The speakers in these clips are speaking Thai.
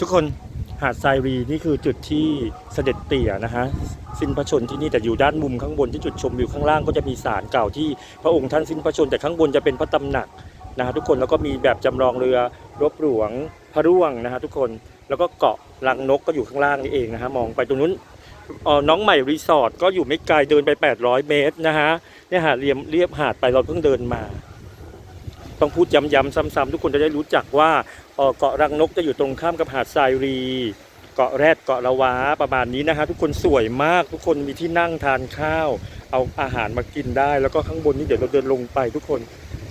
ทุกคนหาดทรายรีนี่คือจุดที่เสด็จเตี่ยนะฮะสิ้นพระชนที่นี่แต่อยู่ด้านมุมข้างบนที่จุดชมวิวข้างล่างก็จะมีศาลเก่าที่พระองค์ท่านสิ้นพระชนแต่ข้างบนจะเป็นพระตำหนักนะฮะทุกคนแล้วก็มีแบบจำลองเรือรบหลวงพระร่วงนะฮะทุกคนแล้วก็เกาะลังนกก็อยู่ข้างล่างนี่เองนะฮะมองไปตรงนู้นอ่อน้องใหม่รีสอร์ทก็อยู่ไม่ไกลเดินไป 800 เมตรนะฮะเนี่ยหาดเรียมเรียบหาดไปเราเพิ่งเดินมา ต้องพูดย้ำๆซ้ำๆทุกคนจะได้รู้จักว่าเกาะรังนกจะอยู่ตรงข้ามกับหาดทรายรีเกาะแรดเกาะละวาประมาณนี้นะฮะทุกคนสวยมากทุกคนมีที่นั่งทานข้าว เอาอาหารมากินได้ แล้วก็ข้างบนนี้เดี๋ยวเราเดินลงไปทุกคน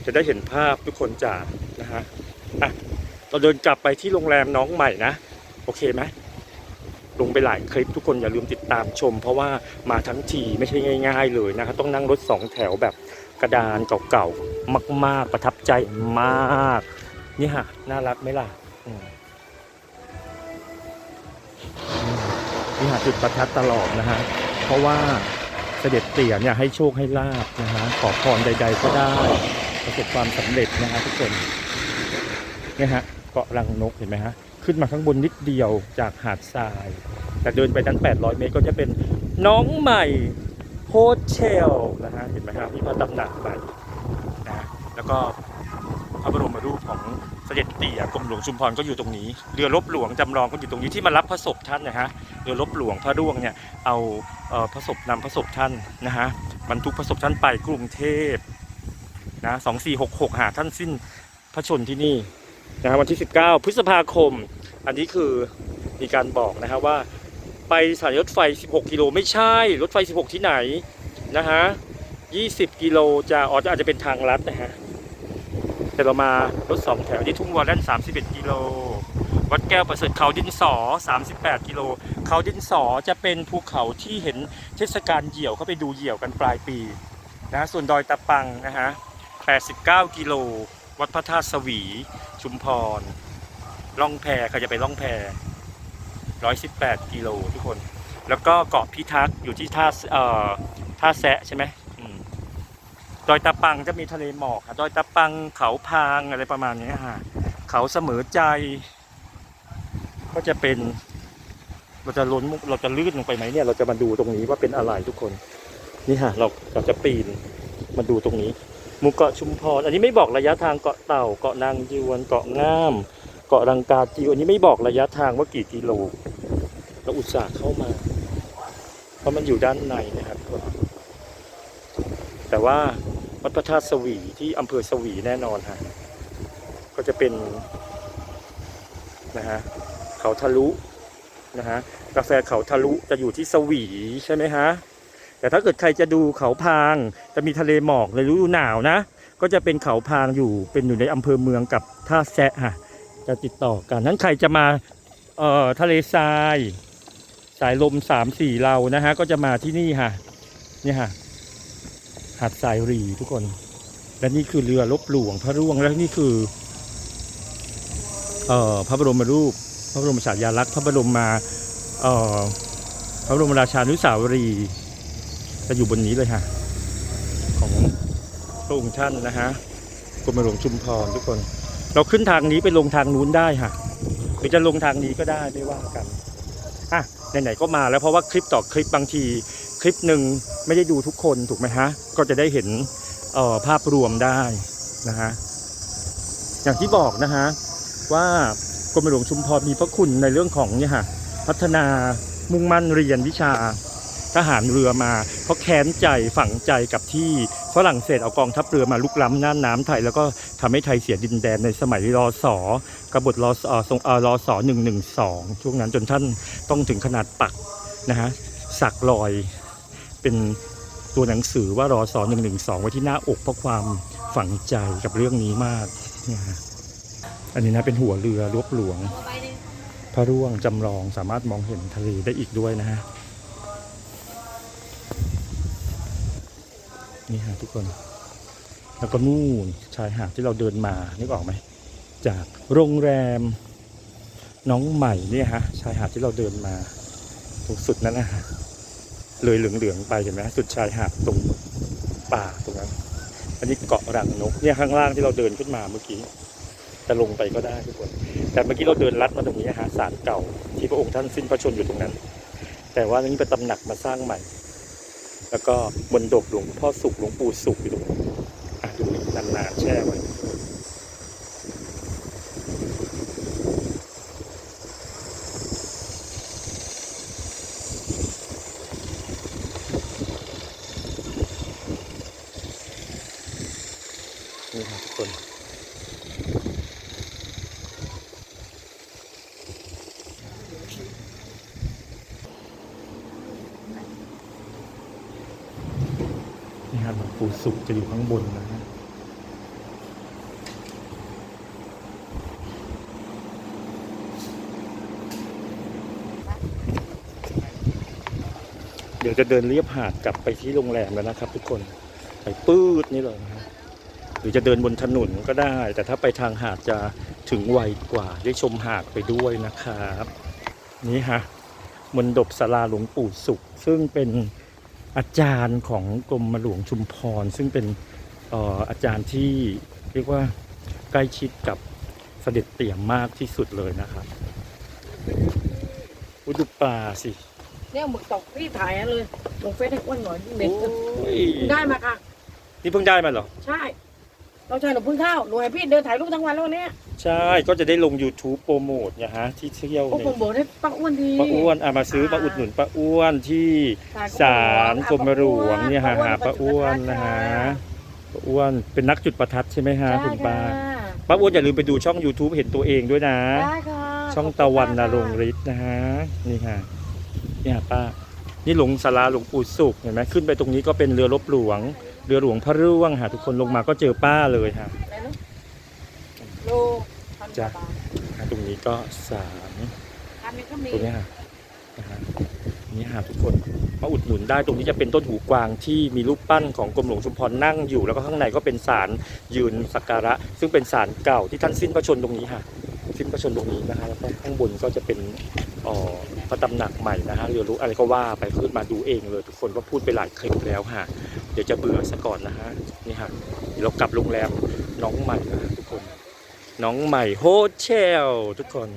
จะได้เห็นภาพทุกคนจ๋านะฮะอะเราเดินกลับไปที่โรงแรมน้องใหม่นะ โอเคไหมลงไปหลายคลิปทุกคนอย่าลืมติดตามชม เพราะว่ามาทั้งทีไม่ใช่ง่าย ๆ เลยนะครับต้องนั่งรถสองแถวแบบ กระดานเก่าๆมาก ๆ ประทับใจมาก นี่ฮะน่ารักไหมล่ะนี่หาจุดประทัดตลอดนะฮะ เพราะว่าเสด็จเตี่ยเนี่ยให้โชคให้ลาบนะฮะ ขอพรใด ๆ ก็ได้ ประสบความสำเร็จนะฮะทุกคนเนี่ยฮะเกาะรังนกเห็นไหมฮะ ขึ้นมาข้างบนนิดเดียวจากหาดทราย แต่เดินไปนั้น800 เมตรก็จะเป็นน้องใหม่ โฮเทลนะฮะเห็นไหมครับมีพระตำหนักใหม่นะฮะแล้วก็พระบรมรูปของเสด็จเตี่ยกรมหลวงชุมพรก็อยู่ตรงนี้ เรือรบหลวงจำลองก็อยู่ตรงนี้ที่มารับพระศพท่านนะฮะเรือรบหลวงพระร่วงเนี่ยเอาเอ่อพระศพนำพระศพท่านนะฮะบรรทุกพระศพท่านไปกรุงเทพนะสองสี่หกหกหาท่านสิ้นพระชนที่นี่นะฮะวันที่ 19 พฤษภาคม อันนี้คือมีการบอกนะฮะว่า ไปสถานีรถไฟ 16 กิโลไม่ใช่ รถไฟ 16 ที่ไหนนะฮะ 20 กิโลจะอ๋อจะอาจจะเป็นทางลัดนะฮะ แต่เรามารถ2แถวที่ทุ่งวอลเลน31 กิโล วัดแก้วประเสริฐเขาดินสอ 38 กิโล เขาดินสอจะเป็นภูเขาที่เห็นเทศกาลเหยี่ยวเข้าไปดูเหยี่ยวกันปลายปีนะส่วนดอยตะปังนะฮะ 89 กิโล วัดพระธาตุสวี ชุมพร ล่องแพใครจะไปล่องแพ 118กิโลทุกคน แล้วก็เกาะพิทักษ์อยู่ที่ท่าเอ่อท่าแซะใช่ไหมดอยตะปังจะมีทะเลหมอกดอยตะปังเขาพางอะไรประมาณนี้ฮะเขาเสมอใจ ก็จะเป็นเราจะล้นมุกเราจะลื่นลงไปไหมเนี่ย เราจะมาดูตรงนี้ว่าเป็นอะไรทุกคน นี่ฮะเราเราจะปีนมาดูตรงนี้หมู่เกาะชุมพรอันนี้ไม่บอกระยะทางเกาะเต่าเกาะนางยวนเกาะง่าม เกาะรังกาจิวอันนี้ไม่บอกระยะทางว่ากี่กิโล เราอุตส่าห์เข้ามา เพราะมันอยู่ด้านในนะครับ แต่ว่าวัดพระธาตุสวีที่อำเภอสวีแน่นอนฮะก็จะเป็นนะฮะเขาทะลุนะฮะกาแฟเขาทะลุจะอยู่ที่สวีใช่ไหมฮะแต่ถ้าเกิดใครจะดูเขาพางจะมีทะเลหมอกในฤดูหนาวนะ ก็จะเป็นเขาพางอยู่เป็นอยู่ในอำเภอเมืองกับท่าแซะฮะจะติดต่อกันนั้นใครจะมาเอ่อทะเลทราย สายลมสามสี่เรานะฮะก็จะมาที่นี่ฮะนี่ยฮะหาดทรายรีทุกคน และนี่คือเรือลบหลวงพระร่วงและนี่คือเอ่อพระบรมรูป พระบรมฉายาลักษณ์พระบรมมาเอ่อพระบรมราชานุสาวรีจะอยู่บนนี้เลยฮะของพระองค์ท่านนะฮะกรมหลวงชุมพรทุกคน เราขึ้นทางนี้ไปลงทางนู้นได้ค่ะหรือจะลงทางนี้ก็ได้ไม่ว่ากันอะ ไหนๆก็มาแล้วเพราะว่าคลิปต่อคลิปบางทีคลิปหนึ่งไม่ได้ดูทุกคนถูกไหมฮะ ก็จะได้เห็นออภาพรวมได้นะฮะอย่างที่บอกนะฮะว่ากรมหลวงชุมพรมีพระคุณในเรื่องของเนี่ยฮะพัฒนามุ่งมั่นเรียนวิชา ทหารเรือมา เพราะแค้นใจฝังใจกับที่ฝรั่งเศสเอากองทัพเรือมาลุกล้ำน่านน้ำไทย แล้วก็ทำให้ไทยเสียดินแดนในสมัยรอสอกบฏรอสอทรงรอสอหนึ่งหนึ่งสองช่วงนั้นจนท่านต้องถึงขนาดปักนะฮะสักรอยเป็นตัวหนังสือว่ารอสอหนึ่งหนึ่งสองไว้ที่หน้าอกเพราะความฝังใจกับเรื่องนี้มากเนี่ยฮะอันนี้นะเป็นหัวเรือลบหลวง พระร่วงจำลองสามารถมองเห็นทะเลได้อีกด้วยนะฮะ นี่ฮะทุกคน แล้วก็นู่นชายหาดที่เราเดินมานึกออกไหม จากโรงแรม น้องใหม่เนี่ยฮะชายหาดที่เราเดินมาตรงสุดนั้นนะฮะเลยเหลืองๆไปเห็นไหมสุดชายหาดตรงป่าตรงนั้นอันนี้เกาะรังนกเนี่ยข้างล่างที่เราเดินขึ้นมาเมื่อกี้จะลงไปก็ได้ทุกคน แต่เมื่อกี้เราเดินลัดมาตรงนี้ฮะศาลเก่า ที่พระองค์ท่านสิ้นพระชนม์อยู่ตรงนั้น แต่ว่านี้เป็นตำหนักมาสร้างใหม่ แล้วก็บนดบหลวงพ่อสุขหลวงปู่สุขอยู่ตรงนี้ดูนี่นานๆแช่ไว้นี่ครับทุกคน นี่ครับหลวง ปู่สุขจะอยู่ข้างบนนะฮะเดี๋ยวจะเดินเลียบหาดกลับไปที่โรงแรมแล้วนะครับ ทุกคนไปปื๊ดนี่เลยนะหรือจะเดินบนถนนก็ได้ แต่ถ้าไปทางหาดจะถึงไวกว่าได้ชมหาดไปด้วยนะครับ นี่ฮะมนดบสาราหลวงปู่สุข ซึ่งเป็น อาจารย์ของกรมหลวงชุมพร ซึ่งเป็นเอ่ออาจารย์ที่เรียกว่าใกล้ชิดกับเสด็จเตี่ยมากที่สุดเลยนะครับอุยดูปลาสิเนี่ยหมึกตกพี่ถ่ายเลยลงเฟซให้อ้วนหน่อยเด็กโอ้ยได้มาค่ะ นี่เพิ่งได้มาเหรอ ใช่ เราใช้หนูเพิ่งเข้าหนูให้พี่เดินถ่ายรูปทั้งวันแล้ววันเนี้ย ใช่ก็จะได้ลง YouTube โปรโมทเนี่ยฮะที่เที่ยวโอ้ในผมบอกให้ป้าอ้วนทีป้าอ้วนอะมาซื้อมาอุดหนุนป้าอ้วนที่ศาลกรมหลวงเนี่ยฮะหาป้าอ้วนนะฮะป้าอ้วนเป็นนักจุดประทัดใช่ไหมฮะคุณป้าป้าอ้วนอย่าลืมไปดูช่อง YouTube เห็นตัวเองด้วยนะ ได้ค่ะช่องตะวันนรงค์ฤทธิ์นะฮะนี่ฮะนี่ฮะป้า นี่หลวงศาลาหลวงปู่สุขเห็นไหมขึ้นไปตรงนี้ก็เป็นเรือรบหลวง เรือหลวงพระร่วงฮะทุกคนลงมาก็เจอป้าเลยฮะ ไหนลูกโลพันก จ้ะว่าบาทฮะตรงนี้ก็ศาลอันนี้ก็มีตรงเนี้ยค่ะนะฮะนี่ฮะทุกคนมาอุดหนุนได้ตรงนี้จะเป็นต้นหูกวางที่มีรูปปั้นของกรมหลวงชุมพรนั่งอยู่ แล้วก็ข้างในก็เป็นศาลยืนสักการะ ซึ่งเป็นศาลเก่าที่ท่านสิ้นพระชนม์ตรงนี้ค่ะสิ้นพระชนม์ตรงนี้นะคะแล้วก็ข้างบนก็จะเป็นเอ่อพระตำหนักใหม่นะฮะเรียนรู้อะไรก็ว่าไปขึ้นมาดูเองเลยทุกคนก็พูดไปหลายคลิปแล้วค่ะ เดี๋ยวจะเบื่อซะก่อนนะฮะนี่ฮะเดี๋ยวเรากลับโรงแรมน้องใหม่นะฮะทุกคน น้องใหม่โฮเทลทุกคน